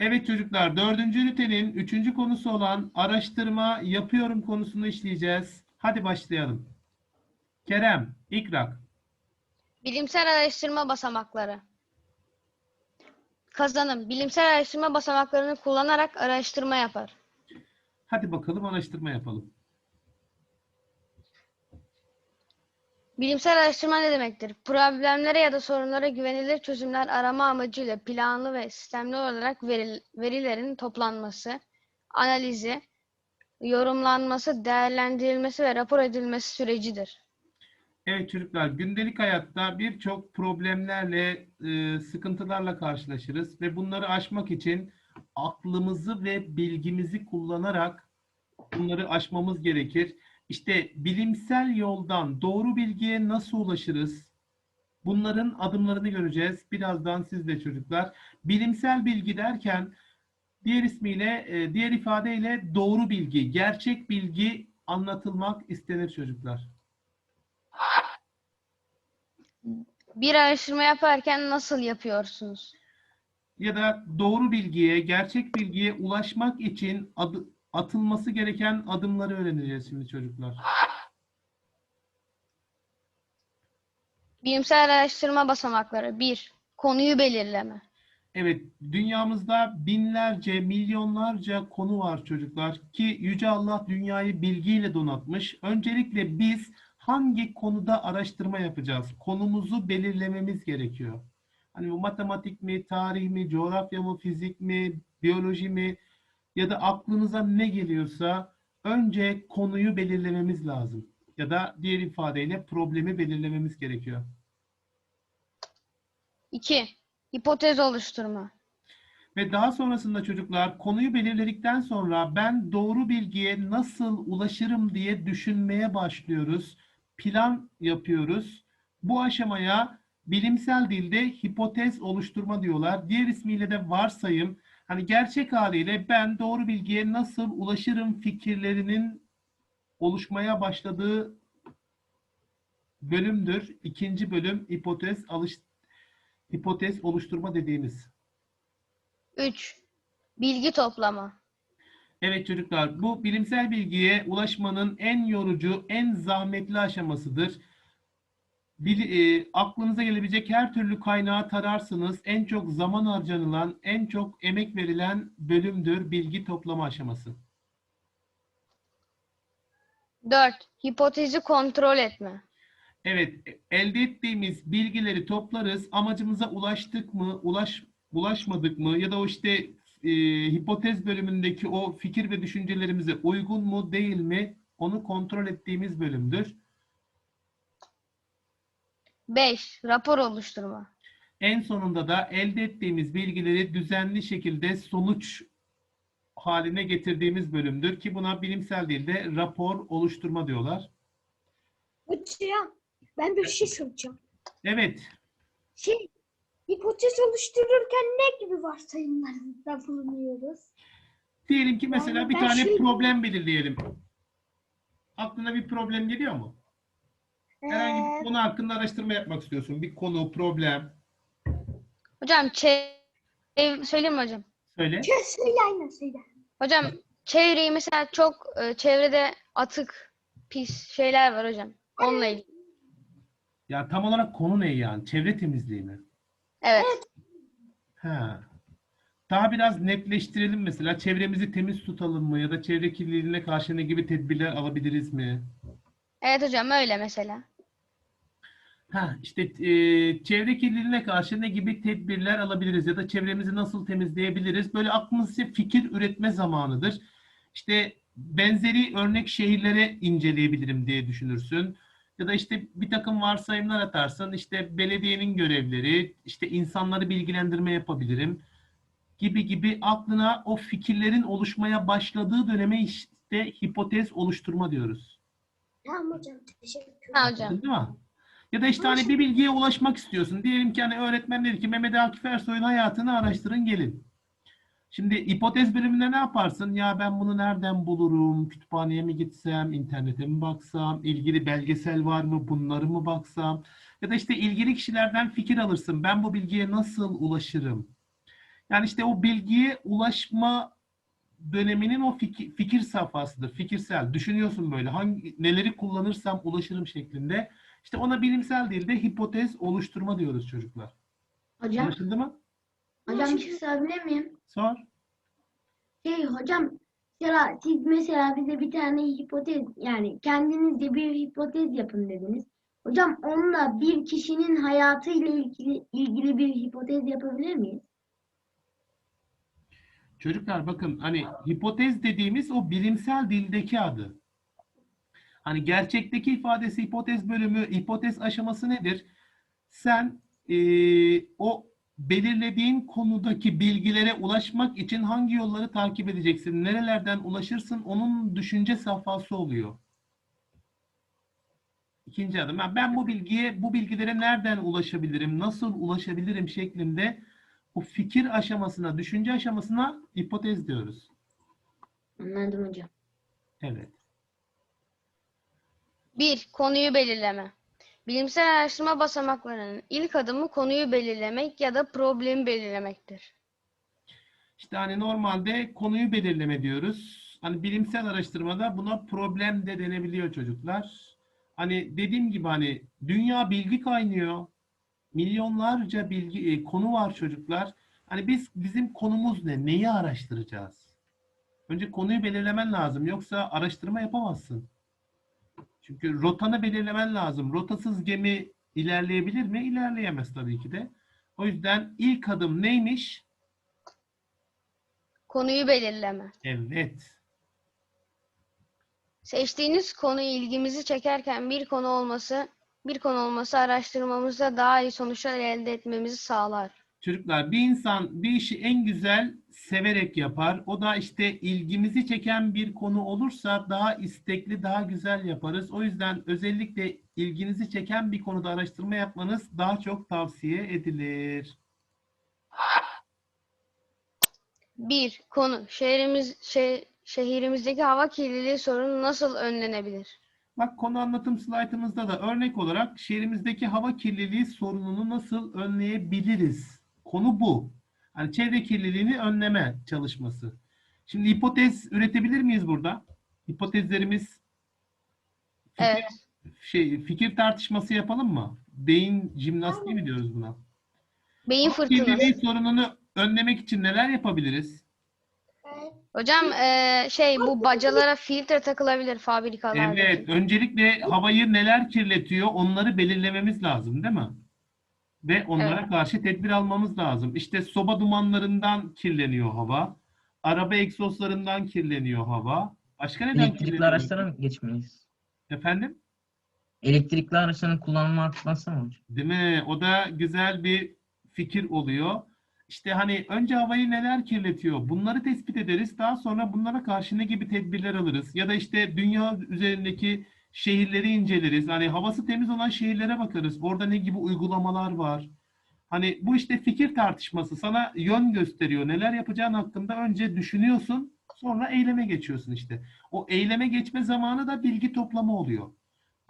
Evet çocuklar, dördüncü ünitenin üçüncü konusu olan araştırma yapıyorum konusunu işleyeceğiz. Hadi başlayalım. Kerem, İkrak. Bilimsel araştırma basamakları. Kazanım. Bilimsel araştırma basamaklarını kullanarak araştırma yapar. Hadi bakalım araştırma yapalım. Bilimsel araştırma ne demektir? Problemlere ya da sorunlara güvenilir çözümler arama amacıyla planlı ve sistemli olarak veril- verilerin toplanması, analizi, yorumlanması, değerlendirilmesi ve rapor edilmesi sürecidir. Evet çocuklar, gündelik hayatta birçok problemlerle, e, sıkıntılarla karşılaşırız ve bunları aşmak için aklımızı ve bilgimizi kullanarak bunları aşmamız gerekir. İşte bilimsel yoldan doğru bilgiye nasıl ulaşırız? Bunların adımlarını göreceğiz. Birazdan siz de çocuklar. Bilimsel bilgi derken diğer ismiyle, e, diğer ifadeyle doğru bilgi, gerçek bilgi anlatılmak istenir çocuklar. Bir araştırma yaparken nasıl yapıyorsunuz? ya da doğru bilgiye, gerçek bilgiye ulaşmak için adı- atılması gereken adımları öğreneceğiz şimdi çocuklar. Bilimsel araştırma basamakları 1. Konuyu belirleme. Evet, dünyamızda binlerce, milyonlarca konu var çocuklar ki Yüce Allah dünyayı bilgiyle donatmış. Öncelikle biz hangi konuda araştırma yapacağız? Konumuzu belirlememiz gerekiyor. Hani bu matematik mi, tarih mi, coğrafya mı, fizik mi, biyoloji mi ya da aklınıza ne geliyorsa önce konuyu belirlememiz lazım. Ya da diğer ifadeyle problemi belirlememiz gerekiyor. 2. Hipotez oluşturma. Ve daha sonrasında çocuklar konuyu belirledikten sonra ben doğru bilgiye nasıl ulaşırım diye düşünmeye başlıyoruz. Plan yapıyoruz. Bu aşamaya bilimsel dilde hipotez oluşturma diyorlar. Diğer ismiyle de varsayım. Hani gerçek haliyle ben doğru bilgiye nasıl ulaşırım fikirlerinin oluşmaya başladığı bölümdür. İkinci bölüm hipotez alış hipotez oluşturma dediğimiz. 3. Bilgi toplama. Evet çocuklar, bu bilimsel bilgiye ulaşmanın en yorucu, en zahmetli aşamasıdır. Bil- e, aklınıza gelebilecek her türlü kaynağı tararsınız. En çok zaman harcanılan, en çok emek verilen bölümdür bilgi toplama aşaması. 4. Hipotezi kontrol etme. Evet, elde ettiğimiz bilgileri toplarız. Amacımıza ulaştık mı, ulaş, ulaşmadık mı ya da o işte e, hipotez bölümündeki o fikir ve düşüncelerimize uygun mu, değil mi onu kontrol ettiğimiz bölümdür. 5. Rapor oluşturma. En sonunda da elde ettiğimiz bilgileri düzenli şekilde sonuç haline getirdiğimiz bölümdür ki buna bilimsel dilde rapor oluşturma diyorlar. Hocam ben bir şey soracağım. Evet, Şey, hipotez oluştururken ne gibi varsayımlarda bulunuyoruz? diyelim ki mesela Yani bir ben tane şey- problem belirleyelim. Aklına bir problem geliyor mu? Herhangi bir Ee, konu hakkında araştırma yapmak istiyorsun. Bir konu, problem. Hocam çev- söyleyeyim mi hocam? Söyle. söyle aynen söyle. Hocam çevreyi mesela çok e, çevrede atık pis şeyler var hocam. Onunla ilgili. Ya tam olarak konu ne yani? Çevre temizliği mi? Evet. Ha. Daha biraz netleştirelim mesela. Çevremizi temiz tutalım mı? Ya da çevre kirliliğine karşı ne gibi tedbirler alabiliriz mi? Evet hocam öyle mesela. Ha, işte e, çevre kirliliğine karşı ne gibi tedbirler alabiliriz ya da çevremizi nasıl temizleyebiliriz? Böyle aklımızda fikir üretme zamanıdır. İşte benzeri örnek şehirlere inceleyebilirim diye düşünürsün. Ya da işte bir takım varsayımlar atarsın. İşte belediyenin görevleri, işte insanları bilgilendirme yapabilirim gibi gibi aklına o fikirlerin oluşmaya başladığı döneme işte hipotez oluşturma diyoruz. Tamam hocam teşekkür Ha hocam. Değil mi? Ya da işte hani bir bilgiye ulaşmak istiyorsun. Diyelim ki hani öğretmen dedi ki Mehmet Akif Ersoy'un hayatını araştırın gelin. Şimdi hipotez bölümünde ne yaparsın? Ya ben bunu nereden bulurum? Kütüphaneye mi gitsem? internete mi baksam? ilgili belgesel var mı? Bunları mı baksam? Ya da işte ilgili kişilerden fikir alırsın. Ben bu bilgiye nasıl ulaşırım? Yani işte o bilgiye ulaşma döneminin o fikir, fikir safhasıdır. Fikirsel. Düşünüyorsun böyle. Hangi neleri kullanırsam ulaşırım şeklinde. İşte ona bilimsel dilde hipotez oluşturma diyoruz çocuklar. Hocam, Anlaşıldı mı? hocam bir şey sorabilir miyim? Sor. Şey hocam, mesela siz mesela bize bir tane hipotez yani kendinizce bir hipotez yapın dediniz. Hocam onunla bir kişinin hayatıyla ilgili ilgili bir hipotez yapabilir miyiz? Çocuklar bakın hani hipotez dediğimiz o bilimsel dildeki adı. Hani gerçekteki ifadesi hipotez bölümü, hipotez aşaması nedir? Sen eee, o belirlediğin konudaki bilgilere ulaşmak için hangi yolları takip edeceksin? Nerelerden ulaşırsın? Onun düşünce safhası oluyor. İkinci adım. Ben bu bilgiye, bu bilgilere nereden ulaşabilirim? Nasıl ulaşabilirim şeklinde o fikir aşamasına, düşünce aşamasına hipotez diyoruz. Anladım hocam. Evet. 1. Konuyu belirleme. Bilimsel araştırma basamaklarının ilk adımı konuyu belirlemek ya da problemi belirlemektir. İşte hani normalde konuyu belirleme diyoruz. Hani bilimsel araştırmada buna problem de denebiliyor çocuklar. Hani dediğim gibi hani dünya bilgi kaynıyor. Milyonlarca bilgi e, konu var çocuklar. Hani biz bizim konumuz ne? Neyi araştıracağız? Önce konuyu belirlemen lazım. Yoksa araştırma yapamazsın. Çünkü rotanı belirlemen lazım. Rotasız gemi ilerleyebilir mi? İlerleyemez tabii ki de. O yüzden ilk adım neymiş? Konuyu belirleme. Evet. Seçtiğiniz konu ilgimizi çekerken bir konu olması, bir konu olması araştırmamızda daha iyi sonuçlar elde etmemizi sağlar. Çocuklar bir insan bir işi en güzel severek yapar. O da işte ilgimizi çeken bir konu olursa daha istekli, daha güzel yaparız. O yüzden özellikle ilginizi çeken bir konuda araştırma yapmanız daha çok tavsiye edilir. 1. Konu. Şehrimiz, şe- şehrimizdeki hava kirliliği sorunu nasıl önlenebilir? Bak konu anlatım slaytımızda da örnek olarak şehrimizdeki hava kirliliği sorununu nasıl önleyebiliriz? Konu bu. Hani çevre kirliliğini önleme çalışması. Şimdi hipotez üretebilir miyiz burada? Hipotezlerimiz fikir, Evet. şey, fikir tartışması yapalım mı? Beyin jimnastiği mi diyoruz buna? Beyin Hava kirliliği fırtınası. sorununu önlemek için neler yapabiliriz? Hocam eee, şey bu bacalara filtre takılabilir fabrikalardaki. Evet, öncelikle havayı neler kirletiyor onları belirlememiz lazım değil mi? Ve onlara Evet. karşı tedbir almamız lazım. İşte soba dumanlarından kirleniyor hava. Araba egzozlarından kirleniyor hava. Başka neden Elektrikli kirleniyor? araçlara mı geçmeliyiz? Efendim? Elektrikli araçların kullanımı artmazsa mı hocam? Değil mi? O da güzel bir fikir oluyor. İşte hani önce havayı neler kirletiyor? Bunları tespit ederiz. Daha sonra bunlara karşı ne gibi tedbirler alırız? Ya da işte dünya üzerindeki şehirleri inceleriz. Hani havası temiz olan şehirlere bakarız. Orada ne gibi uygulamalar var? Hani bu işte fikir tartışması sana yön gösteriyor. Neler yapacağın hakkında önce düşünüyorsun, sonra eyleme geçiyorsun işte. O eyleme geçme zamanı da bilgi toplama oluyor.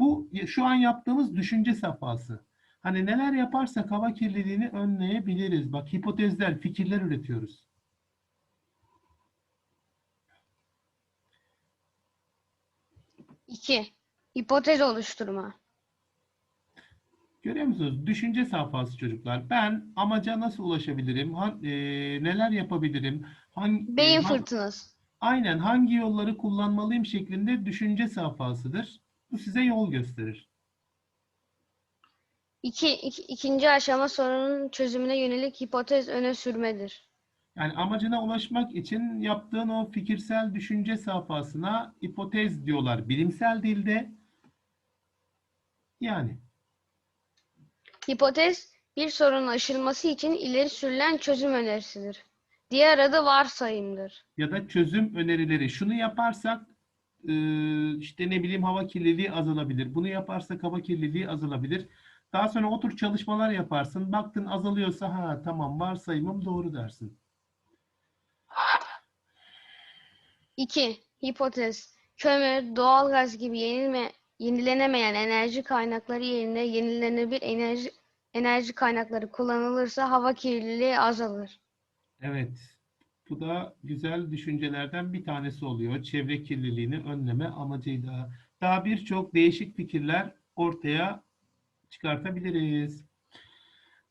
Bu şu an yaptığımız düşünce safhası. Hani neler yaparsak hava kirliliğini önleyebiliriz. Bak hipotezler, fikirler üretiyoruz. İki. Hipotez oluşturma. Görüyor musunuz? Düşünce safhası çocuklar. Ben amaca nasıl ulaşabilirim? Ha- e, neler yapabilirim? Hangi, Beyin e, ha- fırtınası. Aynen hangi yolları kullanmalıyım şeklinde düşünce safhasıdır. Bu size yol gösterir. İki, iki- ikinci aşama sorunun çözümüne yönelik hipotez öne sürmedir. Yani amacına ulaşmak için yaptığın o fikirsel düşünce safhasına hipotez diyorlar bilimsel dilde. Yani Hipotez bir sorunun aşılması için ileri sürülen çözüm önerisidir. Diğer adı varsayımdır. ya da çözüm önerileri. Şunu yaparsak e, işte ne bileyim hava kirliliği azalabilir. Bunu yaparsak hava kirliliği azalabilir. Daha sonra otur çalışmalar yaparsın. Baktın azalıyorsa ha tamam varsayımım doğru dersin. 2. Hipotez. Kömür, doğalgaz gibi yenilme, yenilenemeyen enerji kaynakları yerine yenilenebilir enerji enerji kaynakları kullanılırsa hava kirliliği azalır. Evet. Bu da güzel düşüncelerden bir tanesi oluyor. Çevre kirliliğini önleme amacıyla. Daha birçok değişik fikirler ortaya çıkartabiliriz.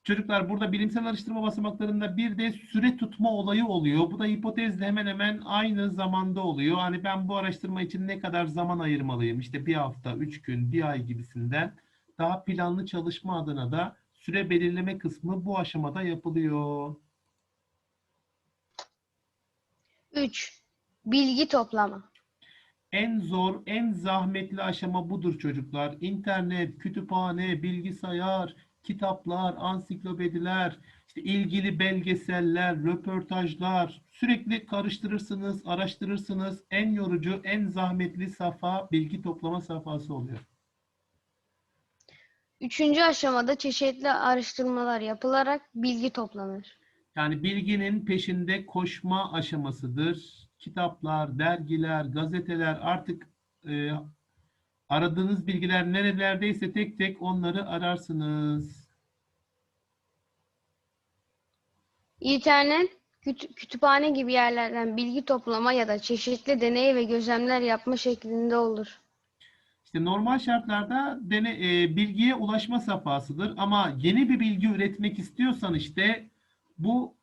Çocuklar burada bilimsel araştırma basamaklarında bir de süre tutma olayı oluyor. Bu da hipotezle hemen hemen aynı zamanda oluyor. Hani ben bu araştırma için ne kadar zaman ayırmalıyım? İşte bir hafta, üç gün, bir ay gibisinden. Daha planlı çalışma adına da süre belirleme kısmı bu aşamada yapılıyor. 3. Bilgi toplama. En zor, en zahmetli aşama budur çocuklar. İnternet, kütüphane, bilgisayar, kitaplar, ansiklopediler, işte ilgili belgeseller, röportajlar. Sürekli karıştırırsınız, araştırırsınız. En yorucu, en zahmetli safa bilgi toplama safhası oluyor. Üçüncü aşamada çeşitli araştırmalar yapılarak bilgi toplanır. Yani bilginin peşinde koşma aşamasıdır. Kitaplar, dergiler, gazeteler artık e, aradığınız bilgiler nerelerdeyse tek tek onları ararsınız. İnternet, küt- kütüphane gibi yerlerden bilgi toplama ya da çeşitli deney ve gözlemler yapma şeklinde olur. İşte normal şartlarda dene, e, bilgiye ulaşma safhasıdır. Ama yeni bir bilgi üretmek istiyorsan işte bu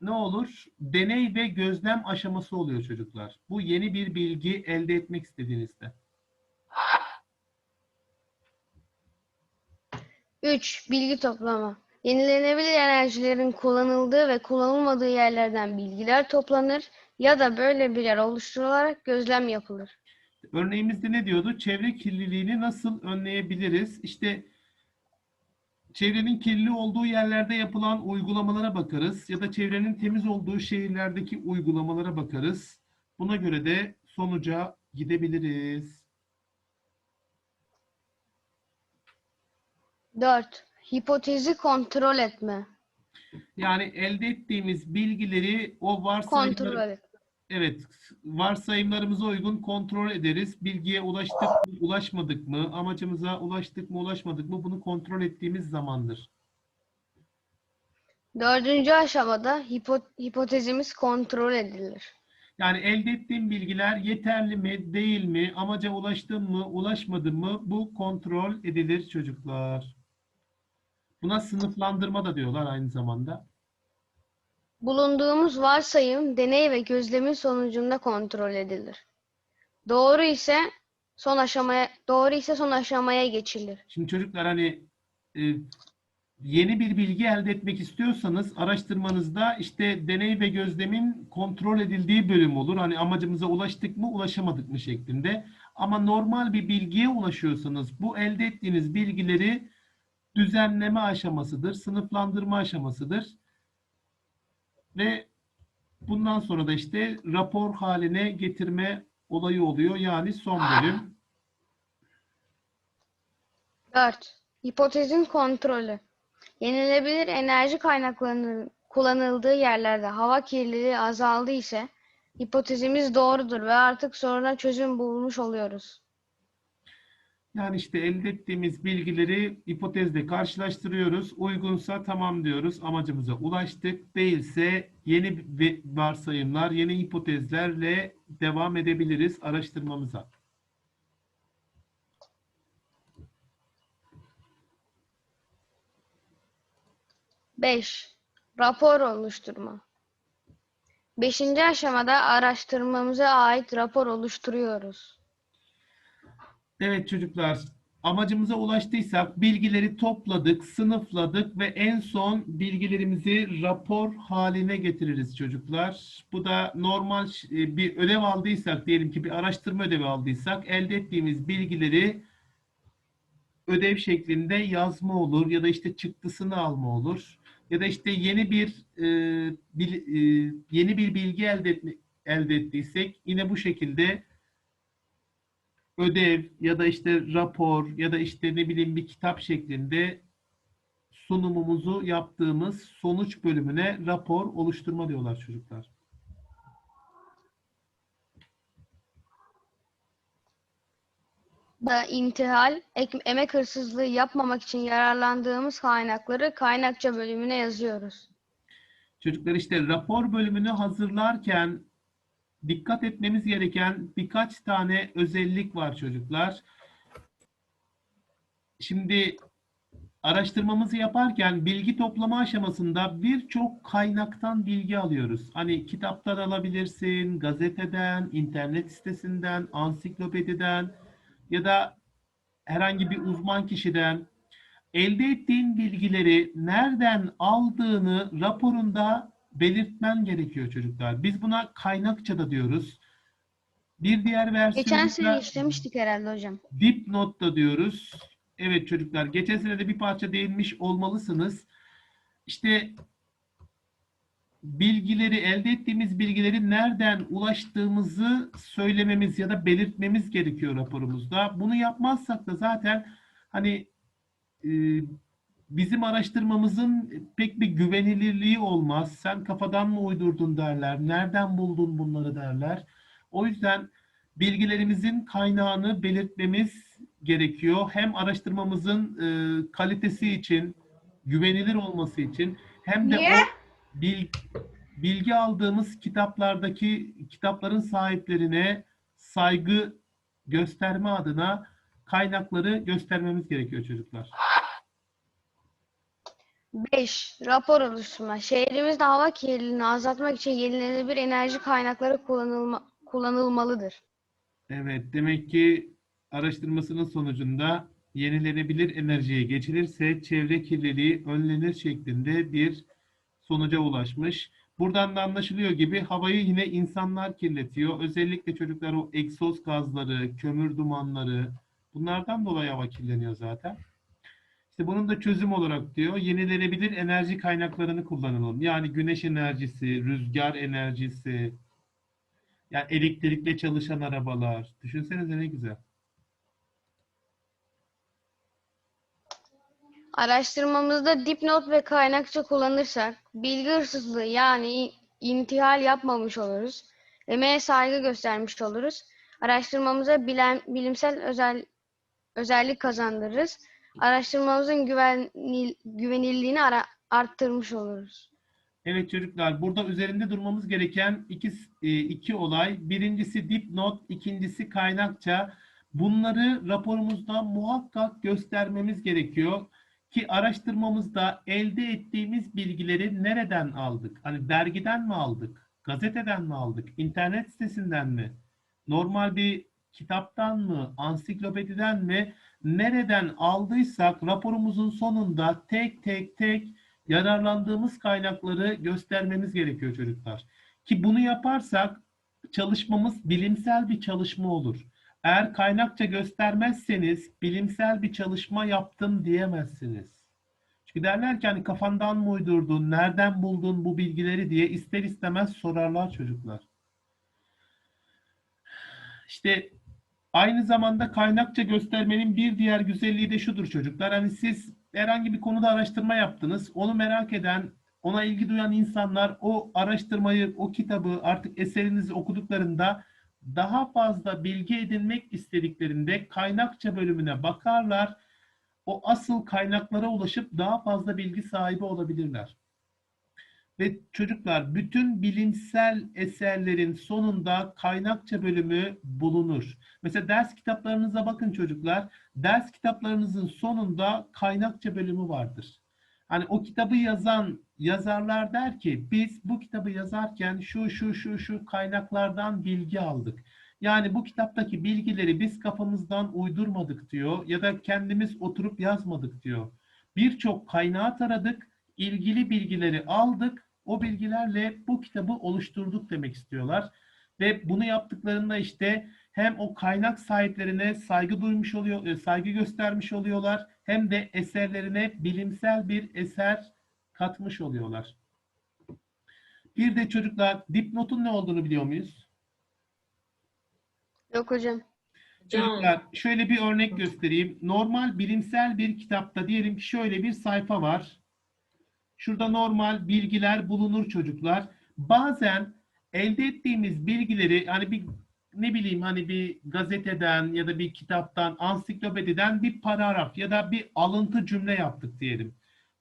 ne olur? Deney ve gözlem aşaması oluyor çocuklar. Bu yeni bir bilgi elde etmek istediğinizde. 3. Bilgi toplama. Yenilenebilir enerjilerin kullanıldığı ve kullanılmadığı yerlerden bilgiler toplanır ya da böyle bir yer oluşturularak gözlem yapılır. Örneğimizde ne diyordu? Çevre kirliliğini nasıl önleyebiliriz? İşte çevrenin kirli olduğu yerlerde yapılan uygulamalara bakarız ya da çevrenin temiz olduğu şehirlerdeki uygulamalara bakarız. Buna göre de sonuca gidebiliriz. 4. Hipotezi kontrol etme. Yani elde ettiğimiz bilgileri o Kontrol varsayımlar, etme. Evet, varsayımlarımıza uygun kontrol ederiz. Bilgiye ulaştık mı, ulaşmadık mı, amacımıza ulaştık mı, ulaşmadık mı bunu kontrol ettiğimiz zamandır. Dördüncü aşamada hipo- hipotezimiz kontrol edilir. Yani elde ettiğim bilgiler yeterli mi, değil mi, amaca ulaştım mı, ulaşmadım mı bu kontrol edilir çocuklar. Buna sınıflandırma da diyorlar aynı zamanda. Bulunduğumuz varsayım deney ve gözlemin sonucunda kontrol edilir. Doğru ise son aşamaya doğru ise son aşamaya geçilir. Şimdi çocuklar hani e, yeni bir bilgi elde etmek istiyorsanız araştırmanızda işte deney ve gözlemin kontrol edildiği bölüm olur. Hani amacımıza ulaştık mı, ulaşamadık mı şeklinde. Ama normal bir bilgiye ulaşıyorsanız bu elde ettiğiniz bilgileri düzenleme aşamasıdır, sınıflandırma aşamasıdır. Ve bundan sonra da işte rapor haline getirme olayı oluyor. Yani son bölüm. 4. Hipotezin kontrolü. Yenilebilir enerji kaynaklarının kullanıldığı yerlerde hava kirliliği azaldı ise hipotezimiz doğrudur ve artık soruna çözüm bulmuş oluyoruz. Yani işte elde ettiğimiz bilgileri hipotezle karşılaştırıyoruz. Uygunsa tamam diyoruz. Amacımıza ulaştık. Değilse yeni varsayımlar, yeni hipotezlerle devam edebiliriz araştırmamıza. Beş, Rapor oluşturma. Beşinci aşamada araştırmamıza ait rapor oluşturuyoruz. Evet çocuklar, amacımıza ulaştıysak bilgileri topladık, sınıfladık ve en son bilgilerimizi rapor haline getiririz çocuklar. Bu da normal e, bir ödev aldıysak, diyelim ki bir araştırma ödevi aldıysak elde ettiğimiz bilgileri ödev şeklinde yazma olur ya da işte çıktısını alma olur. Ya da işte yeni bir e, bil- e, yeni bir bilgi elde etme, elde ettiysek yine bu şekilde ödev ya da işte rapor ya da işte ne bileyim bir kitap şeklinde sunumumuzu yaptığımız sonuç bölümüne rapor oluşturma diyorlar çocuklar. Da intihal, ek- emek hırsızlığı yapmamak için yararlandığımız kaynakları kaynakça bölümüne yazıyoruz. Çocuklar işte rapor bölümünü hazırlarken dikkat etmemiz gereken birkaç tane özellik var çocuklar. Şimdi araştırmamızı yaparken bilgi toplama aşamasında birçok kaynaktan bilgi alıyoruz. Hani kitaptan alabilirsin, gazeteden, internet sitesinden, ansiklopediden ya da herhangi bir uzman kişiden elde ettiğin bilgileri nereden aldığını raporunda belirtmen gerekiyor çocuklar. Biz buna kaynakça diyoruz. Bir diğer Geçen sene işlemiştik herhalde hocam. dipnot da diyoruz. Evet çocuklar geçen sene de bir parça değinmiş olmalısınız. İşte bilgileri elde ettiğimiz bilgileri nereden ulaştığımızı söylememiz ya da belirtmemiz gerekiyor raporumuzda. Bunu yapmazsak da zaten hani e, bizim araştırmamızın pek bir güvenilirliği olmaz. Sen kafadan mı uydurdun derler. Nereden buldun bunları derler. O yüzden bilgilerimizin kaynağını belirtmemiz gerekiyor. Hem araştırmamızın e, kalitesi için, güvenilir olması için hem de Niye? o bil- bilgi aldığımız kitaplardaki kitapların sahiplerine saygı gösterme adına kaynakları göstermemiz gerekiyor çocuklar. 5. Rapor oluşturma. Şehrimizde hava kirliliğini azaltmak için yenilenebilir enerji kaynakları kullanılma, kullanılmalıdır. Evet, demek ki araştırmasının sonucunda yenilenebilir enerjiye geçilirse çevre kirliliği önlenir şeklinde bir sonuca ulaşmış. Buradan da anlaşılıyor gibi havayı yine insanlar kirletiyor. Özellikle çocuklar o egzoz gazları, kömür dumanları bunlardan dolayı hava kirleniyor zaten. İşte bunun da çözüm olarak diyor yenilenebilir enerji kaynaklarını kullanalım. Yani güneş enerjisi, rüzgar enerjisi, yani elektrikle çalışan arabalar. Düşünsenize ne güzel. Araştırmamızda dipnot ve kaynakça kullanırsak bilgi hırsızlığı yani intihal yapmamış oluruz. Emeğe saygı göstermiş oluruz. Araştırmamıza bilen, bilimsel özel, özellik kazandırırız. Araştırmamızın güvenil, güvenilirliğini ara, arttırmış oluruz. Evet çocuklar, burada üzerinde durmamız gereken iki, e, iki olay. Birincisi dipnot, ikincisi kaynakça. Bunları raporumuzda muhakkak göstermemiz gerekiyor ki araştırmamızda elde ettiğimiz bilgileri nereden aldık? Hani dergiden mi aldık? Gazeteden mi aldık? internet sitesinden mi? Normal bir kitaptan mı? Ansiklopediden mi? Nereden aldıysak raporumuzun sonunda tek tek tek yararlandığımız kaynakları göstermemiz gerekiyor çocuklar. Ki bunu yaparsak çalışmamız bilimsel bir çalışma olur. Eğer kaynakça göstermezseniz bilimsel bir çalışma yaptım diyemezsiniz. Çünkü derler ki hani kafandan mı uydurdun, nereden buldun bu bilgileri diye ister istemez sorarlar çocuklar. İşte aynı zamanda kaynakça göstermenin bir diğer güzelliği de şudur çocuklar. Hani siz herhangi bir konuda araştırma yaptınız. Onu merak eden, ona ilgi duyan insanlar o araştırmayı, o kitabı artık eserinizi okuduklarında daha fazla bilgi edinmek istediklerinde kaynakça bölümüne bakarlar. O asıl kaynaklara ulaşıp daha fazla bilgi sahibi olabilirler. Ve çocuklar bütün bilimsel eserlerin sonunda kaynakça bölümü bulunur. Mesela ders kitaplarınıza bakın çocuklar. Ders kitaplarınızın sonunda kaynakça bölümü vardır. Hani o kitabı yazan yazarlar der ki biz bu kitabı yazarken şu şu şu şu kaynaklardan bilgi aldık. Yani bu kitaptaki bilgileri biz kafamızdan uydurmadık diyor ya da kendimiz oturup yazmadık diyor. Birçok kaynağı taradık, ilgili bilgileri aldık, o bilgilerle bu kitabı oluşturduk demek istiyorlar. Ve bunu yaptıklarında işte hem o kaynak sahiplerine saygı duymuş oluyor, e, saygı göstermiş oluyorlar hem de eserlerine bilimsel bir eser katmış oluyorlar. Bir de çocuklar dipnotun ne olduğunu biliyor muyuz? Yok hocam. Çocuklar şöyle bir örnek göstereyim. Normal bilimsel bir kitapta diyelim ki şöyle bir sayfa var. Şurada normal bilgiler bulunur çocuklar. Bazen elde ettiğimiz bilgileri hani bir ne bileyim hani bir gazeteden ya da bir kitaptan, ansiklopediden bir paragraf ya da bir alıntı cümle yaptık diyelim.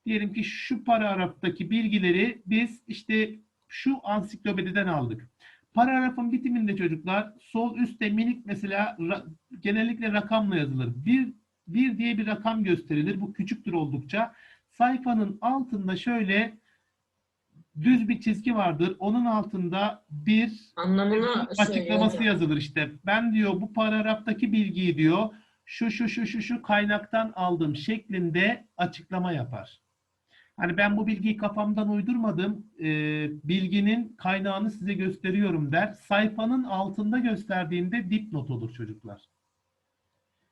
Diyelim ki şu paragraftaki bilgileri biz işte şu ansiklopediden aldık. Paragrafın bitiminde çocuklar sol üstte minik mesela ra- genellikle rakamla yazılır. Bir, bir diye bir rakam gösterilir. Bu küçüktür oldukça. Sayfanın altında şöyle düz bir çizgi vardır. Onun altında bir Anlamını açıklaması söylüyor. yazılır işte. Ben diyor bu paragraftaki bilgiyi diyor şu şu şu şu şu kaynaktan aldım şeklinde açıklama yapar. Hani ben bu bilgiyi kafamdan uydurmadım. Ee, bilginin kaynağını size gösteriyorum der. Sayfanın altında gösterdiğinde dipnot olur çocuklar.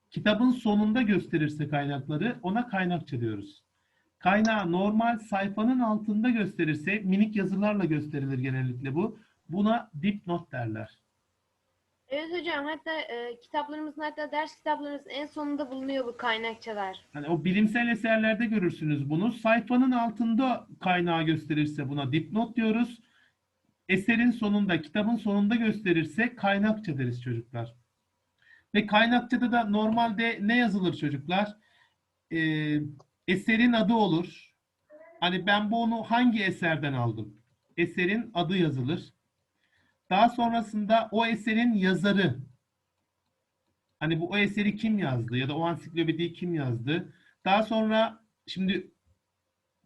Kitabın sonunda gösterirse kaynakları ona kaynakça diyoruz. Kaynağı normal sayfanın altında gösterirse minik yazılarla gösterilir genellikle bu. Buna dipnot derler. Evet hocam hatta e, kitaplarımızın hatta ders kitaplarımızın en sonunda bulunuyor bu kaynakçalar. Hani o bilimsel eserlerde görürsünüz bunu. Sayfanın altında kaynağı gösterirse buna dipnot diyoruz. Eserin sonunda, kitabın sonunda gösterirse kaynakça deriz çocuklar. Ve kaynakçada da normalde ne yazılır çocuklar? Ee, eserin adı olur. Hani ben bunu hangi eserden aldım? Eserin adı yazılır. Daha sonrasında o eserin yazarı. Hani bu o eseri kim yazdı ya da o ansiklopediyi kim yazdı? Daha sonra şimdi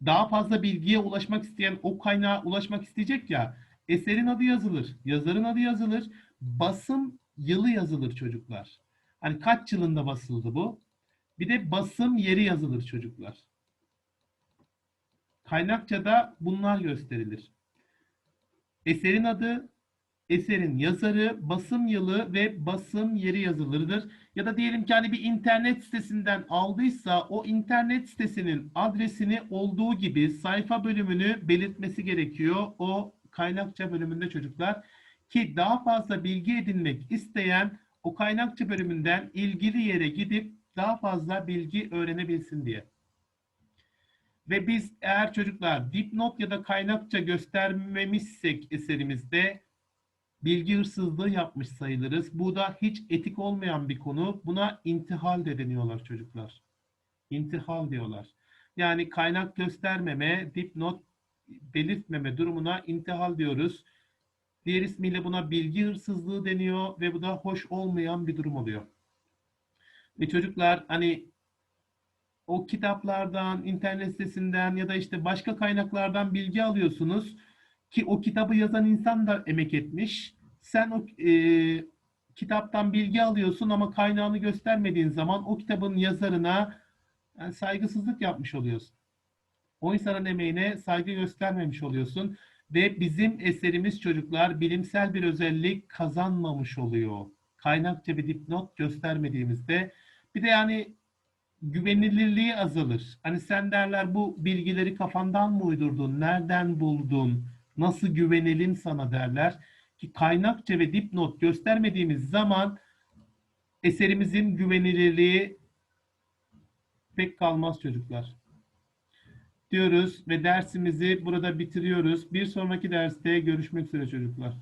daha fazla bilgiye ulaşmak isteyen o kaynağa ulaşmak isteyecek ya eserin adı yazılır, yazarın adı yazılır, basım yılı yazılır çocuklar. Hani kaç yılında basıldı bu? Bir de basım yeri yazılır çocuklar. Kaynakçada bunlar gösterilir. Eserin adı, eserin yazarı, basım yılı ve basım yeri yazılıdır. Ya da diyelim ki hani bir internet sitesinden aldıysa o internet sitesinin adresini olduğu gibi sayfa bölümünü belirtmesi gerekiyor. O kaynakça bölümünde çocuklar. Ki daha fazla bilgi edinmek isteyen o kaynakça bölümünden ilgili yere gidip daha fazla bilgi öğrenebilsin diye. Ve biz eğer çocuklar dipnot ya da kaynakça göstermemişsek eserimizde bilgi hırsızlığı yapmış sayılırız. Bu da hiç etik olmayan bir konu. Buna intihal de deniyorlar çocuklar. İntihal diyorlar. Yani kaynak göstermeme, dipnot belirtmeme durumuna intihal diyoruz. Diğer ismiyle buna bilgi hırsızlığı deniyor ve bu da hoş olmayan bir durum oluyor. Ve çocuklar hani o kitaplardan, internet sitesinden ya da işte başka kaynaklardan bilgi alıyorsunuz ki o kitabı yazan insan da emek etmiş. Sen o e, kitaptan bilgi alıyorsun ama kaynağını göstermediğin zaman o kitabın yazarına yani saygısızlık yapmış oluyorsun. O insanın emeğine saygı göstermemiş oluyorsun ve bizim eserimiz çocuklar bilimsel bir özellik kazanmamış oluyor. Kaynakça bir dipnot göstermediğimizde bir de yani güvenilirliği azalır. Hani sen derler bu bilgileri kafandan mı uydurdun, nereden buldun, nasıl güvenelim sana derler. Ki kaynakça ve dipnot göstermediğimiz zaman eserimizin güvenilirliği pek kalmaz çocuklar. Diyoruz ve dersimizi burada bitiriyoruz. Bir sonraki derste görüşmek üzere çocuklar.